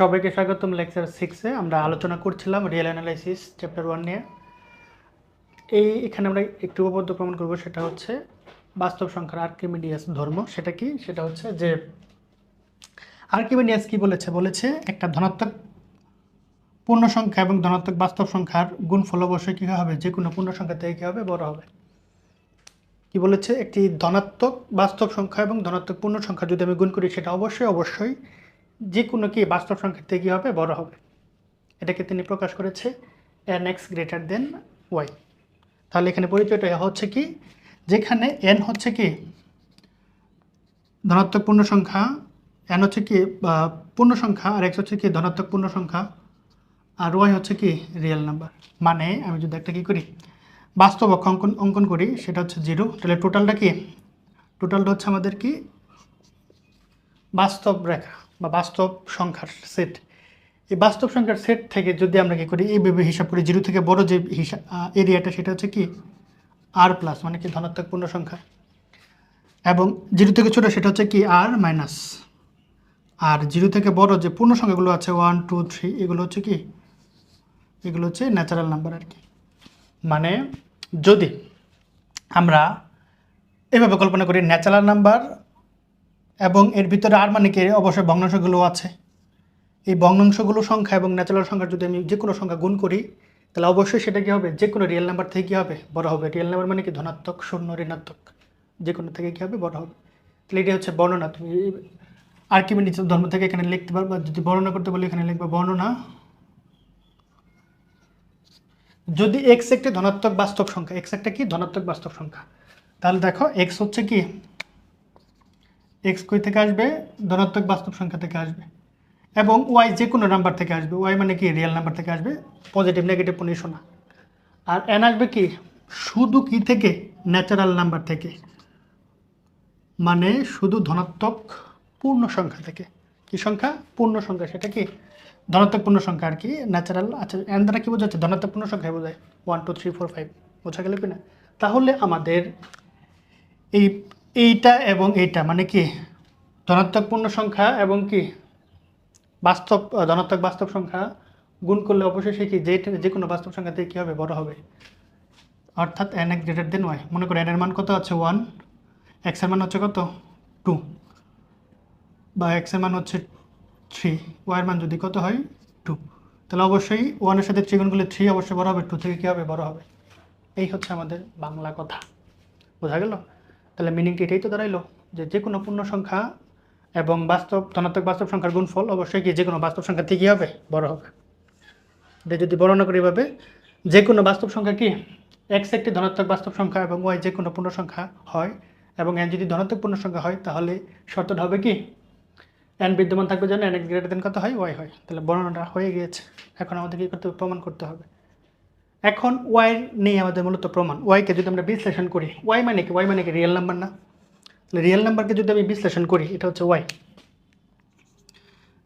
সবাইকে স্বাগতম লেকচার সিক্সে আমরা আলোচনা করছিলাম রিয়েল অ্যানালাইসিস চ্যাপ্টার ওয়ান নিয়ে। এই এখানে আমরা একটু উপপাদ্য প্রমাণ করব, সেটা হচ্ছে বাস্তব সংখ্যার আর্কিমিডিয়াস ধর্ম। সেটা কি? সেটা হচ্ছে যে আর্কিমিডিয়াস কি বলেছে? বলেছে একটা ধনাত্মক পূর্ণ সংখ্যা এবং ধনাত্মক বাস্তব সংখ্যার গুণফল অবশ্যই কী হবে? যে কোনো পূর্ণ সংখ্যা থেকে কী হবে? বড় হবে। কি বলেছে? একটি ধনাত্মক বাস্তব সংখ্যা এবং ধনাত্মক পূর্ণ সংখ্যা যদি আমি গুণ করি, সেটা অবশ্যই অবশ্যই যে কোনো কি বাস্তব সংখ্যার থেকে কী হবে? বড় হবে। এটাকে তিনি প্রকাশ করেছে n x greater than y তাহলে এখানে পরিচয়টা হচ্ছে কি? যেখানে এন হচ্ছে কি? ধনাত্মক পূর্ণ সংখ্যা এন হচ্ছে কি পূর্ণ সংখ্যা, আর এক্স হচ্ছে কি ধনাত্মক পূর্ণ সংখ্যা, আর ওয়াই হচ্ছে কি রিয়েল নাম্বার মানে আমি যদি একটা কী করি? বাস্তব অক্ষ অঙ্কন অঙ্কন করি, সেটা হচ্ছে জিরো তাহলে টোটালটা কি? টোটালটা হচ্ছে আমাদের কি? বাস্তব রেখা। বা বাস্তব সংখ্যার সেট এই বাস্তব সংখ্যার সেট থেকে যদি আমরা কী করি এইভাবে হিসাব করি, জিরো থেকে বড় যে হিসাব এরিয়াটা সেটা হচ্ছে কি? আর প্লাস মানে কি ধনাত্মক পূর্ণ সংখ্যা। এবং জিরো থেকে ছোটো, সেটা হচ্ছে কি? আর মাইনাস আর জিরো থেকে বড় যে পূর্ণ সংখ্যাগুলো আছে ওয়ান টু থ্রি এগুলো হচ্ছে কি? এগুলো হচ্ছে ন্যাচারাল নাম্বার আর কি। মানে যদি আমরা এভাবে কল্পনা করি ন্যাচারাল নাম্বার এবং এর ভিতরে আর মানে কি? অবশ্যই ভগ্নাংশগুলো আছে। এই ভগ্নাংশগুলো সংখ্যা এবং ন্যাচারাল সংখ্যা যদি আমি যে কোনো সংখ্যা গুণ করি, তাহলে অবশ্যই সেটা কী হবে? যে কোনো রিয়েল নাম্বার থেকে কী হবে? বড় হবে। রিয়েল নাম্বার মানে কি? ধনাত্মক, শূন্য, ঋণাত্মক। যে কোনো থেকে কী হবে? বড় হবে। তাহলে এটি হচ্ছে বর্ণনা। তুমি আর কি ধর্ম থেকে এখানে লিখতে পারবা। যদি বর্ণনা করতে বলি, এখানে লিখবে বর্ণনা। যদি এক্স একটি ধনাত্মক বাস্তব সংখ্যা এক্স একটা কি? ধনাত্মক বাস্তব সংখ্যা। তাহলে দেখো এক্স হচ্ছে কি? এক্স কই থেকে আসবে? ধনাত্মক বাস্তব সংখ্যা থেকে আসবে। এবং ওয়াই যে কোনো নাম্বার থেকে আসবে। ওয়াই মানে কি? রিয়েল নাম্বার থেকে আসবে। পজিটিভ নেগেটিভ কোনো ইস্যু না। আর এন আসবে কি? শুধু কি থেকে? ন্যাচারাল নাম্বার থেকে। মানে শুধু ধনাত্মক পূর্ণ সংখ্যা থেকে। কি সংখ্যা? পূর্ণ সংখ্যা। সেটা কি? ধনাত্মক পূর্ণ সংখ্যা আর কি? ন্যাচারাল আচ্ছা এন দ্বারা কী বোঝাচ্ছে? ধনাত্মক পূর্ণ সংখ্যা বোঝায়। One two three four five বোঝা গেল কি না তাহলে আমাদের এই এইটা এবং এইটা মানে কি? ধনাত্মক পূর্ণ সংখ্যা এবং কি? বাস্তব ধনাত্মক বাস্তব সংখ্যা গুণ করলে অবশ্যই সে কি যে যে কোনো বাস্তব সংখ্যা থেকে কী হবে? বড় হবে। অর্থাৎ এন এক গ্রেটার দেন ওয়াই মনে করো এনের মান কত আছে? ওয়ান এক্স এক্সের মান হচ্ছে কত? টু বা এক্স এক্সের মান হচ্ছে থ্রি ওয়াইয়ের মান যদি কত হয়? টু তাহলে অবশ্যই ওয়ানের সাথে থ্রি গুণ করলে থ্রি অবশ্যই বড় হবে। টু থেকে কী হবে? বড় হবে। এই হচ্ছে আমাদের বাংলা কথা। বোঝা গেল? তাহলে মিনিংটি এটাই তো দাঁড়াইলো যে যে কোনো পূর্ণ সংখ্যা এবং বাস্তব, ধনাত্মক বাস্তব সংখ্যার গুণফল অবশ্যই কি যে কোনো বাস্তব সংখ্যা থেকে হবে? বড় হবে এটা যদি বর্ণনা করি এভাবে যে কোনো বাস্তব সংখ্যা কি? এক্স একটি ধনাত্মক বাস্তব সংখ্যা এবং ওয়াই যে কোনো পূর্ণ সংখ্যা হয় এবং এন যদি ধনাত্মক পূর্ণ সংখ্যা হয়, তাহলে শর্তটা হবে কি? এন বিদ্যমান থাকবে যেন এন এক্স গ্রেটার দেন কত হয়? ওয়াই হয়। তাহলে বর্ণনাটা হয়ে গিয়েছে। এখন আমাদের কী করতে হবে? প্রমাণ করতে হবে। এখন ওয়াই নেই আমাদের মূলত প্রমাণ। ওয়াইকে যদি আমরা বিশ্লেষণ করি ওয়াই মানে কি? ওয়াই মানে কি? রিয়েল নাম্বার না? তাহলে রিয়েল নাম্বারকে যদি আমি বিশ্লেষণ করি, এটা হচ্ছে ওয়াই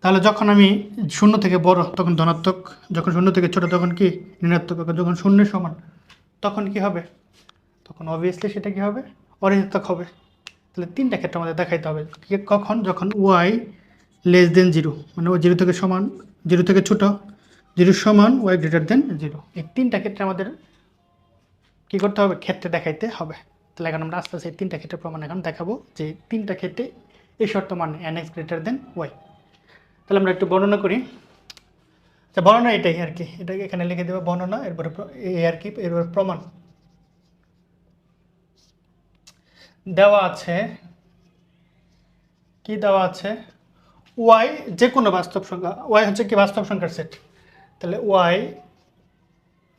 তাহলে যখন আমি শূন্য থেকে বড়, তখন ধনাত্মক, যখন শূন্য থেকে ছোট, তখন কি? ঋণাত্মক। যখন শূন্যের সমান, তখন কি হবে? তখন অবভিয়াসলি সেটা কি হবে? অঋণাত্মক হবে। তাহলে তিনটা ক্ষেত্রে আমাদের দেখাইতে হবে। কখন? যখন ওয়াই লেস দেন জিরো মানে ও জিরো থেকে সমান জিরো থেকে ছোট জিরোর সমান ওয়াই গ্রেটার দেন জিরো এই তিনটা ক্ষেত্রে আমাদের কী করতে হবে? ক্ষেত্রে দেখাইতে হবে। তাহলে এখন আমরা আস্তে আস্তে এই তিনটা ক্ষেত্রে প্রমাণ এখন দেখাবো যে তিনটা ক্ষেত্রে এই শর্ত মানে n x greater than y তাহলে আমরা একটু বর্ণনা করি। আচ্ছা বর্ণনা এটাই আর কি। এটাকে এখানে লিখে দেবো বর্ণনা, এরপরে প্র- এই আর কি, এরপরে প্রমাণ। দেওয়া আছে, কি দেওয়া আছে? ওয়াই যে কোনো বাস্তব সংখ্যা ওয়াই হচ্ছে কি বাস্তব সংখ্যার সেট তাহলে ওয়াই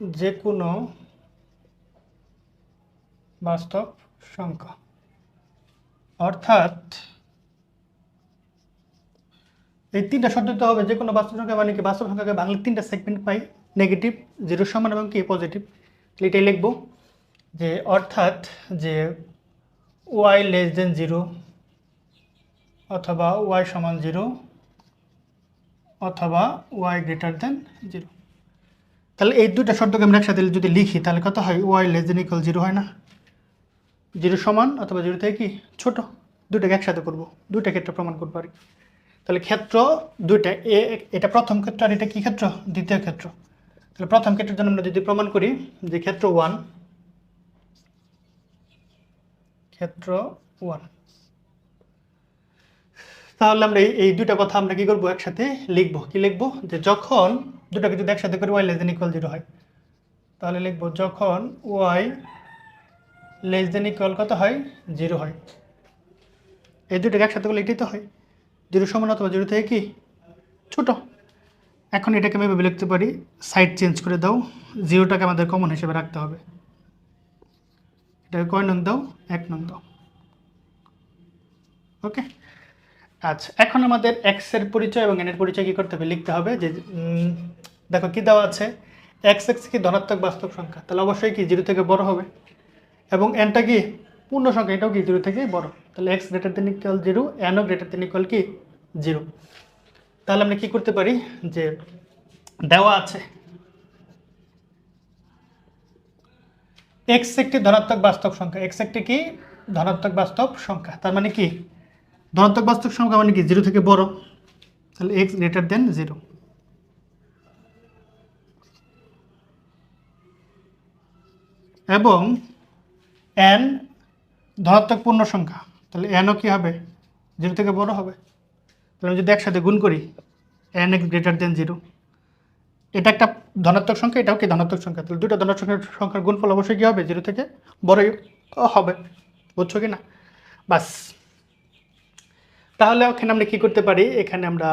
যে কোনো বাস্তব সংখ্যা। অর্থাৎ এই তিনটা শর্ত দিতে হবে যে কোনো বাস্তব সংখ্যা মানে কি? বাস্তব সংখ্যাকে বাংলা তিনটা সেগমেন্ট পাই নেগেটিভ জিরো সমান এবং কি? পজিটিভ তাহলে এটাই লিখব যে, অর্থাৎ যে ওয়াই লেস দেন জিরো অথবা ওয়াই সমান জিরো অথবা ওয়াই গ্রেটার দেন জিরো তাহলে এই দুইটা শর্তকে আমরা একসাথে যদি লিখি, তাহলে কত হয়? Y less than equal zero হয় না? জিরো সমান অথবা জিরো থেকে কি? ছোট। দুটাকে একসাথে করব। দুইটা ক্ষেত্রে প্রমাণ করব আর কি। তাহলে ক্ষেত্র দুইটা, এ, এটা প্রথম ক্ষেত্র আর এটা কী ক্ষেত্র? দ্বিতীয় ক্ষেত্র। তাহলে প্রথম ক্ষেত্রের জন্য আমরা যদি প্রমাণ করি যে ক্ষেত্র ওয়ান ক্ষেত্র ওয়ান তাহলে আমরা এই দুইটা কথা আমরা কি করব? একসাথে লিখব। কি লিখব? যে যখন দুটাকে যদি একসাথে করি y less than equal zero হয়। তাহলে লিখব, যখন ওয়াই লেস দেন ইকুয়াল কত হয়? জিরো হয়। এই দুটোকে একসাথে করলে এটাই তো হয়। জিরো সমান অথবা জিরো থেকে কি? ছোট। এখন এটাকে আমি লিখতে পারি। সাইড চেঞ্জ করে দাও। জিরোটাকে আমাদের কমন হিসেবে রাখতে হবে। এটাকে কয় নং দাও? এক নং দাও। ওকে আচ্ছা এখন আমাদের এক্সের পরিচয় এবং এন এর পরিচয় কি করতে হবে? লিখতে হবে যে দেখো কি দেওয়া আছে? এক্স এক্স কি ধনাত্মক বাস্তব সংখ্যা? তাহলে অবশ্যই কি জিরো থেকে বড় হবে? এবং এনটা কি পূর্ণ সংখ্যা? এটাও কি জিরো থেকে বড়? তাহলে x greater than equal zero NO greater than equal কি? জিরো তাহলে আমরা কি করতে পারি? যে দেওয়া আছে। এক্স একটি ধনাত্মক বাস্তব সংখ্যা। এক্স একটি কি? ধনাত্মক বাস্তব সংখ্যা। তার মানে কি? ধনাত্মক বাস্তব সংখ্যা মানে কি? জিরো থেকে বড়। তাহলে এক্স গ্রেটার দেন জিরো এবং এন ধনাত্মক পূর্ণ সংখ্যা। তাহলে এনও কি হবে? জিরো থেকে বড় হবে। তাহলে আমি যদি একসাথে গুণ করি n x greater than zero এটা একটা ধনাত্মক সংখ্যা, এটাও কি ধনাত্মক সংখ্যা? তাহলে দুটো ধনাত্মক সংখ্যার গুণফল অবশ্যই কী হবে? জিরো থেকে বড়ই হবে। বুঝছ কি না? বাস। তাহলে ওখানে আমরা কী করতে পারি? এখানে আমরা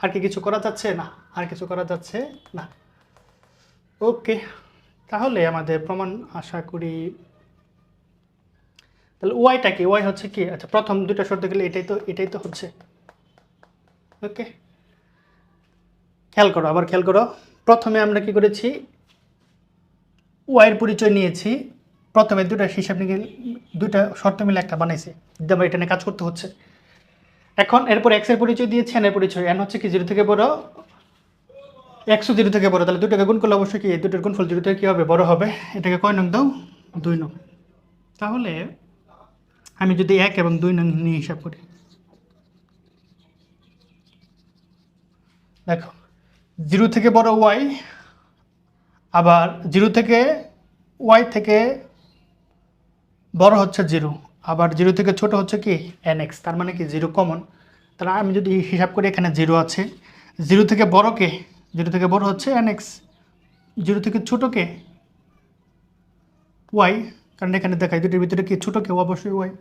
আর কি কিছু করা যাচ্ছে? না, আর কিছু করা যাচ্ছে না। ওকে, তাহলে আমাদের প্রমাণ আশা করি। তাহলে ওয়াইটা কি? ওয়াই হচ্ছে কি? আচ্ছা প্রথম দুটো শর্ত গেলে এটাই তো এটাই তো হচ্ছে। ওকে, খেয়াল করো, আবার খেয়াল করো। প্রথমে আমরা কি করেছি? ওয়াইয়ের পরিচয় নিয়েছি। প্রথমে দুটা হিসাব নিয়ে দুইটা শর্ত মিলে একটা বানাইছে। যদি আমরা এটা নিয়ে কাজ করতে হচ্ছে। এখন এরপর এক্সের পরিচয় দিয়েছি এন এর পরিচয়। এন হচ্ছে কি জিরো থেকে বড়? একশো জিরো থেকে বড়। তাহলে দুটাকে গুণ করলে অবশ্যই কি, এই দুটোর গুণফল জিরো থেকে কী হবে বড় হবে? এটাকে কয় নং দাও? দুই নং। তাহলে আমি যদি এক এবং দুই নং নিয়ে হিসাব করি। দেখো জিরো থেকে বড় ওয়াই আবার জিরো থেকে ওয়াই থেকে বড় হচ্ছে জিরো। আবার জিরো থেকে ছোট হচ্ছে কি? এন এক্স তার মানে কি জিরো কমন তাহলে আমি যদি হিসাব করি এখানে জিরো আছে। জিরো থেকে বড় কে? জিরো থেকে বড় হচ্ছে এন এক্স জিরো থেকে ছোটো কে? ওয়াই কারণ এখানে দেখাই দুটির ভিতরে কি ছোটো কেউ অবশ্যই ওয়াই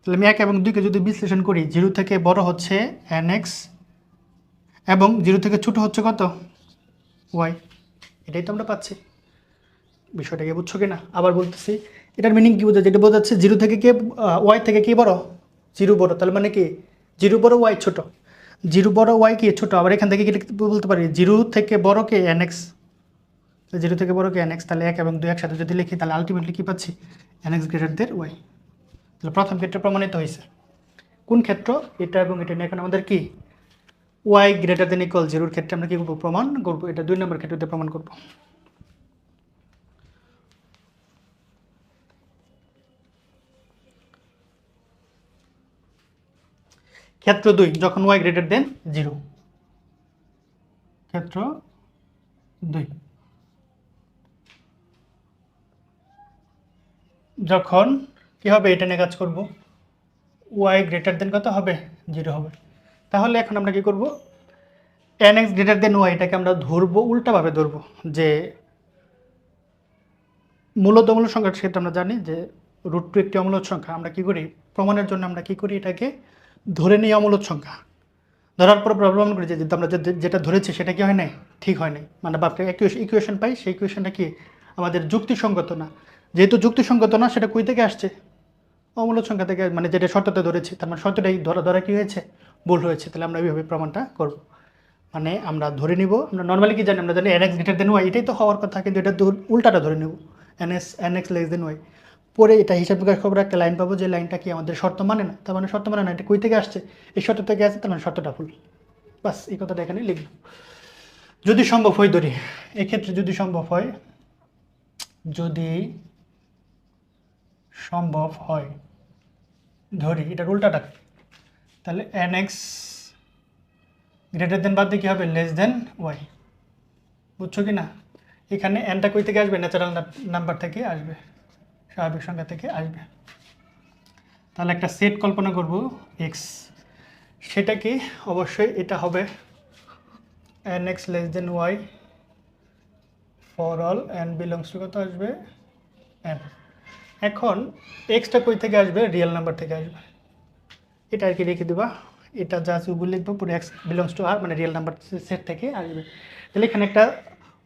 তাহলে আমি এক এবং দুইকে যদি বিশ্লেষণ করি, জিরো থেকে বড় হচ্ছে এন এক্স এবং জিরো থেকে ছোটো হচ্ছে কত? ওয়াই এটাই তো আমরা পাচ্ছি। বিষয়টাকে বুঝছ কি না আবার বলতেছি, এটার মিনিং কী বোঝাচ্ছে? যেটা বোঝাচ্ছে, জিরো থেকে কে ওয়াই থেকে কি বড়? জিরো বড়, তাহলে মানে কি? জিরো বড় ওয়াই ছোট। জিরো বড় ওয়াই কি ছোট, আবার এখান থেকে কি বলতে পারি? জিরো থেকে বড় কে এন এক্স জিরো থেকে বড় কে এন এক্স তাহলে এক এবং দুই একসাথে যদি লিখি, তাহলে আলটিমেটলি কী পাচ্ছি? N x greater than y তাহলে প্রথম ক্ষেত্রে প্রমাণিত হয়েছে। কোন ক্ষেত্র? এটা এবং এটা নিয়ে এখন আমাদের কি? ওয়াই গ্রেটার দেন ইকুয়াল জিরোর ক্ষেত্রে আমরা কী করব? প্রমাণ করব। এটা দুই নম্বর ক্ষেত্রে প্রমাণ করব। ক্ষেত্র দুই, যখন ওয়াই গ্রেটার দেন জিরো ক্ষেত্র দুই। যখন কি হবে? এটা নিয়ে কাজ করব। ওয়াই গ্রেটার দেন কত হবে? জিরো হবে। তাহলে এখন আমরা কি করব? N x greater than y এটাকে আমরা ধরবো, উল্টাভাবে ধরবো। যে মূলত অমূলক সংখ্যার ক্ষেত্রে আমরা জানি যে রুট টু একটি অমূলক সংখ্যা। আমরা কি করি? প্রমাণের জন্য আমরা কি করি? এটাকে ধরে নিই অমূলক সংখ্যা। ধরার পর প্রবলেম করি যে আমরা যেটা ধরেছি সেটা কি হয় নাই? ঠিক হয় নাই। মানে বাপকে ইকুয়েশন পাই, সেই ইকুয়েশনটা কি আমাদের যুক্তিসঙ্গত না? যেহেতু যুক্তিসঙ্গত না, সেটা কই থেকে আসছে? অমূলক সংখ্যা থেকে মানে যেটা শর্ততে ধরেছি, তার মানে শর্তটাই ধরা ধরা কি হয়েছে? ভুল হয়েছে। তাহলে আমরা এইভাবে প্রমাণটা করব। মানে আমরা ধরে নিব, আমরা নর্মালি কি জানি, আমরা জানি n x greater than y এটাই তো হওয়ার কথা, কিন্তু এটা উল্টাটা ধরে নেব। N s n x less than y পরে এটা হিসাব বিকাশ খবর একটা লাইন পাবো যে লাইনটা কি আমাদের শর্ত মানে না? তার মানে শর্ত মানে না, এটা কই থেকে আসছে? এই শর্ত থেকে আসছে, তার মানে শর্তটা ভুল। বাস, এই কথাটা এখানে লিখব। যদি সম্ভব হয় ধরি। এক্ষেত্রে যদি সম্ভব হয়, যদি সম্ভব হয়, ধরি, এটা উল্টাটা? তাহলে এন এক্স গ্রেটার দেন বাদ দিয়ে কী হবে? লেস দেন ওয়াই বুঝছ কি না? এখানে এনটা কই থেকে আসবে? ন্যাচারাল নাম্বার থেকে আসবে। স্বাভাবিক সংখ্যা থেকে আসবে। তাহলে একটা সেট কল্পনা করব এক্স সেটা কি? অবশ্যই এটা হবে n x less than y for all n belongs to কত আসবে? এন এখন এক্সটা কই থেকে আসবে? রিয়েল নাম্বার থেকে আসবে। এটা আর কি রেখে দেবা। এটা যা আছে লিখব, পুরো এক্স বিলংস টু আর মানে রিয়েল নাম্বার সেট থেকে আসবে। তাহলে এখানে একটা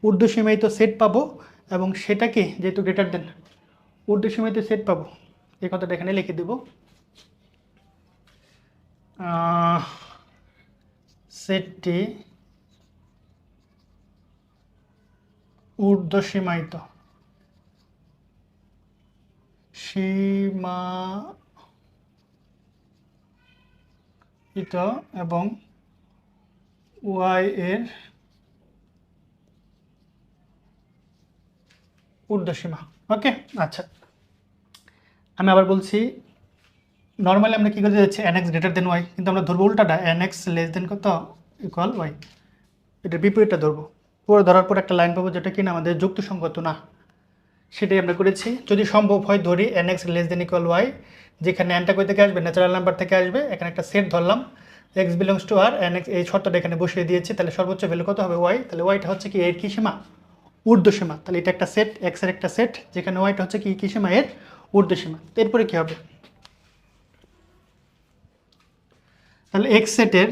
উর্দু সীমায়িত সেট পাবো এবং সেটা কি? যেহেতু গ্রেটার দেন সীমায়িত সেট পাবো। এই কথাটা এখানে লিখে দেব। সেটটি ঊর্ধ্ব সীমায়িত। সীমায়িত এবং ওয়াই এর ঊর্ধ্বসীমা ওকে আচ্ছা। আমি আবার বলছি নর্মালি আমরা কী করতে যাচ্ছি? N X greater than Y কিন্তু আমরা ধরবো উল্টাটা এন এক্স লেস দেন কত? ইকুয়াল ওয়াই এটার বিপরীতটা ধরবো। পুরো ধরার পর একটা লাইন পাবো যেটা কিনা আমাদের যুক্তিসঙ্গত না। সেটাই আমরা করেছি। যদি সম্ভব হয়, ধরি n x less than equal y যেখানে এনটা কই থেকে আসবে? ন্যাচারাল নাম্বার থেকে আসবে। এখানে একটা সেট ধরলাম। এক্স বিলংস টু আর এন এক্স এই শর্তটা এখানে বসিয়ে দিয়েছি। তাহলে সর্বোচ্চ ভ্যালু কত হবে? ওয়াই তাহলে ওয়াইটা হচ্ছে কি, এর কি সীমা? ঊর্ধ্ব সীমা। তাহলে এটা একটা সেট এক্সের একটা সেট যেখানে ওয়াইটা হচ্ছে কি কি সীমা? এর ঊর্ধ্ব সীমা। তো এরপরে কি হবে? তাহলে এক্স সেটের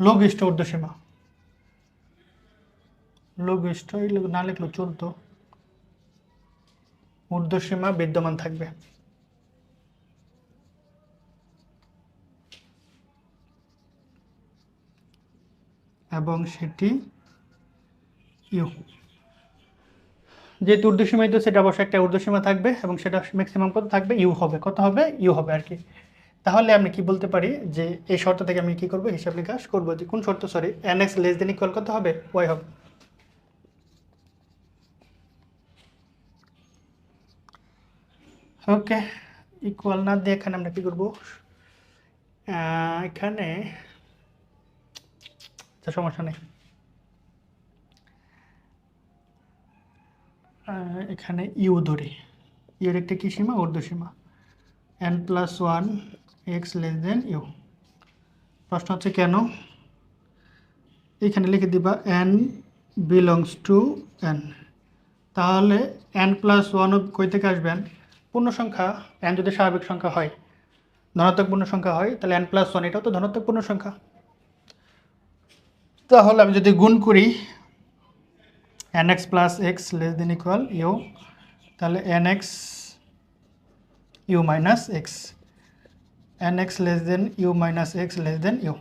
লঘিষ্ঠ ঊর্ধ্ব সীমা। লঘিষ্ঠ না লিখলো চলতো। ঊর্ধ্বসীমা বিদ্যমান থাকবে। সেটি ইউ যেহেতু ঊর্ধ্বসীমায়িত সেটা অবশ্যই একটা ঊর্ধ্বসীমা থাকবে এবং সেটা ম্যাক্সিমাম কত থাকবে? ইউ হবে। কত হবে? ইউ হবে আর কি। তাহলে আমি কি বলতে পারি যে এই শর্ত থেকে আমি কি করব? হিসাব নিকাশ করব যে কোন শর্ত? Sorry n x less than equal কত হবে? ওয়াই হবে। ওকে ইকুয়াল না দিয়ে এখানে আমরা কি করব? এখানে আচ্ছা সমস্যা নেই। এখানে ইউ ধরে। ইউর একটা কি সীমা? ঊর্ধ্ব সীমা। N plus one x less than u. প্রশ্ন হচ্ছে কেন? এখানে লিখে দিবা এন বিলংস টু এন। তাহলে এন প্লাস ওয়ান কই থেকে আসবেন? পূর্ণ সংখ্যা এন যদি স্বাভাবিক সংখ্যা হয়, ধনাত্মক পূর্ণ সংখ্যা হয়, তাহলে এন প্লাস ওয়ান এটাও তো ধনাত্মক পূর্ণ সংখ্যা তাহলে আমি যদি গুণ করি n x plus x less than equal u তাহলে n x u minus x n x less than u minus x less than u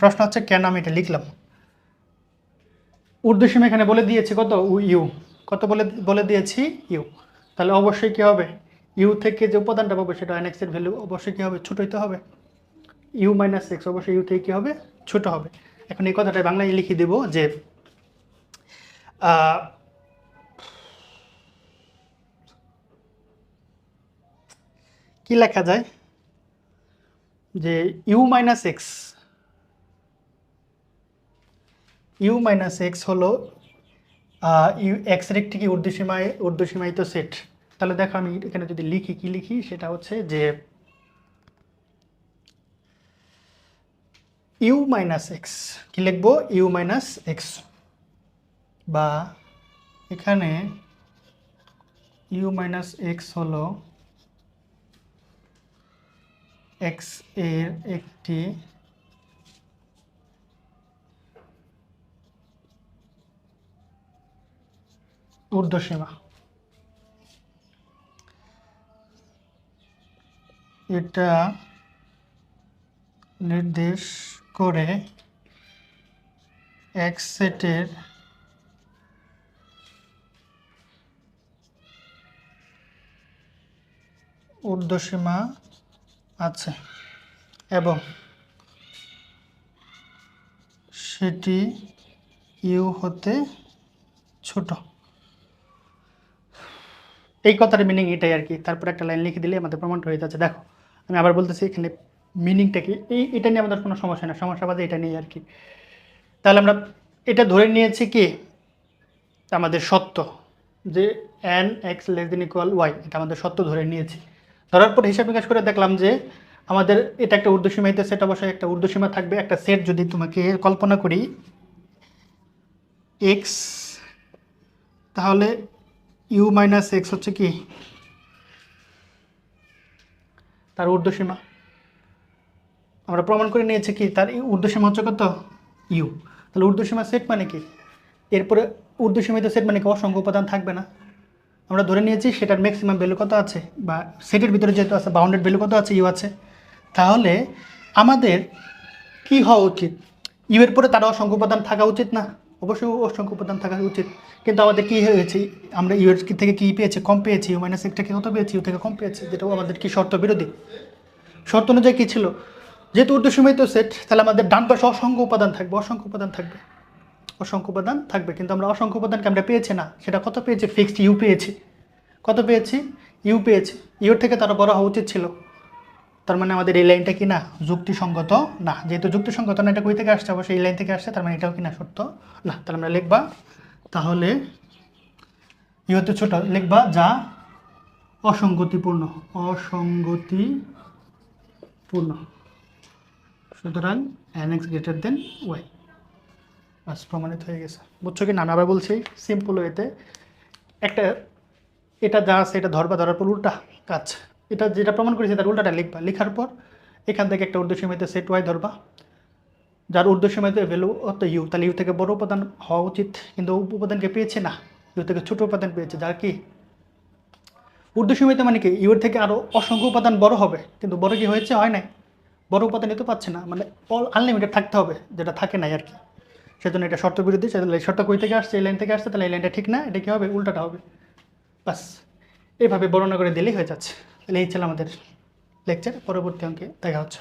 প্রশ্ন হচ্ছে, কেন আমি এটা লিখলাম? উর্দু সীমা এখানে বলে দিয়েছি কত? ইউ কত বলে বলে দিয়েছি? ইউ তাহলে অবশ্যই কী হবে? ইউ থেকে যে উপাদানটা পাবো সেটা এন এক্সের ভ্যালু অবশ্যই কী হবে? ছোটো হইতে হবে। ইউ মাইনাস এক্স অবশ্যই ইউ থেকে কী হবে? ছোটো হবে। এখন এই কথাটা বাংলায় লিখে দেব যে কি লেখা যায়? যে u minus x u minus x হলো ইউ এক্সের একটি কি ঊর্ধ্বসীমায় ঊর্ধ্বসীমায়িত সেট তাহলে দেখো আমি এখানে যদি লিখি, কি লিখি? সেটা হচ্ছে যে ইউ মাইনাস এক্স। কি লিখব? U minus x. বা এখানে ইউ মাইনাস এক্স হলো এক্সের একটি ঊর্ধ্বসীমা। এটা নির্দেশ করে এক্স সেটের ঊর্ধ্বসীমা আছে এবং সেটি ইউ হতে ছোট। এই কথার মিনিং এটাই আর কি। তারপর একটা লাইন লিখে দিলে আমাদের প্রমাণটা হয়ে যাচ্ছে। দেখো, আমি আবার বলতেছি, এখানে মিনিংটা কি? এই, এটা নিয়ে আমাদের কোনো সমস্যা না সমস্যা বাদে এটা নিয়ে আর কি। তাহলে আমরা এটা ধরে নিয়েছি কি? আমাদের সত্য, যে n x less than equal y এটা আমাদের সত্য ধরে নিয়েছি। ধরার পর হিসাব নিকাশ করে দেখলাম যে আমাদের এটা একটা ঊর্ধ্বসীমাতে সেট অবশ্যই একটা ঊর্ধ্বসীমা থাকবে, একটা সেট যদি তোমাকে কল্পনা করি এক্স তাহলে ইউ মাইনাস এক্স হচ্ছে কি? তার ঊর্ধ্বসীমা। আমরা প্রমাণ করে নিয়েছি কি, তার ঊর্ধ্বসীমা হচ্ছে কত? ইউ তাহলে ঊর্ধ্বসীমা সেট মানে কি? এরপরে ঊর্ধ্বসীমিত সেট মানে কি? অসংখ্য উপাদান থাকবে না। আমরা ধরে নিয়েছি সেটার ম্যাক্সিমাম ভ্যালু কত আছে? বা সেটের ভিতরে যেহেতু আছে বাউন্ডেড ভ্যালু কত আছে? ইউ আছে। তাহলে আমাদের কি হওয়া উচিত? ইউ এর পরে তার অসংখ্য উপাদান থাকা উচিত না? অবশ্যই অসংখ্য উপাদান থাকা উচিত। কিন্তু আমাদের কী হয়েছে? আমরা ইউ এর থেকে কী পেয়েছি? কম পেয়েছি? ইউ মাইনাস একটা কত পেয়েছি? ইউ থেকে কম পেয়েছি? যেটা আমাদের কি শর্ত বিরোধী? শর্ত অনুযায়ী কী ছিল? যেহেতু ঊর্ধ্বসীমিত সেট তাহলে আমাদের ডান পাশে অসংখ্য উপাদান থাকবে, অসংখ্য উপাদান থাকবে। অসংখ্য উপাদান থাকবে, কিন্তু আমরা অসংখ্য উপাদানকে আমরা পেয়েছি না। সেটা কত পেয়েছি? ফিক্সড ইউ পেয়েছি। কত পেয়েছি? ইউ পেয়েছি। ইউর থেকে তারা বড় হওয়া উচিত ছিল। তার মানে আমাদের এই লাইনটা কি না? যুক্তিসঙ্গত না। যেহেতু যুক্তিসঙ্গত না, এটা কই থেকে আসছে? অবশ্যই এই লাইন থেকে আসছে, তার মানে এটাও কি না সত্য? না, তাহলে আমরা লিখবা, তাহলে ইউ হতে ছোট। লিখবা যা অসঙ্গতিপূর্ণ। অসঙ্গতিপূর্ণ। সুতরাং n x greater than y বাস প্রমাণিত হয়ে গেছে। বুঝছ কি না? আমি আবার বলছি সিম্পল ওয়েতে একটা এটা যা আছে, এটা ধরবা, ধরার পর উল্টা কাজ। এটা যেটা প্রমাণ করেছে, তার উল্টাটা লিখবা। লেখার পর এখান থেকে একটা ঊর্ধ্বসীমাতে সেট ওয়াই ধরবা। যার ঊর্ধ্বসীমাতে ভ্যালু অত ইউ তাহলে ইউ থেকে বড় উপাদান হওয়া উচিত। কিন্তু উপাদানকে পেয়েছে না। ইউ থেকে ছোট উপাদান পেয়েছে, যার কি? ঊর্ধ্বসীমাতে মানে কি? ইউর থেকে আরও অসংখ্য উপাদান বড় হবে। কিন্তু বড় কি হয়েছে? হয় নাই। বড় উপাদান নিতে পারছে না। মানে অল আনলিমিটেড থাকতে হবে, যেটা থাকে নাই আর কি। সেজন্য এটা শর্ত বিরোধী, সেজন্য শর্ত কই থেকে আসছে, এই লাইন থেকে আসছে, তাহলে এই লাইনটা ঠিক না, এটা কি হবে? উল্টাটা হবে। বাস এইভাবে বর্ণনা করে দিলেই হয়ে যাচ্ছে। তাহলে এই ছিল আমাদের লেকচার পরবর্তী অঙ্কে দেখা হচ্ছে।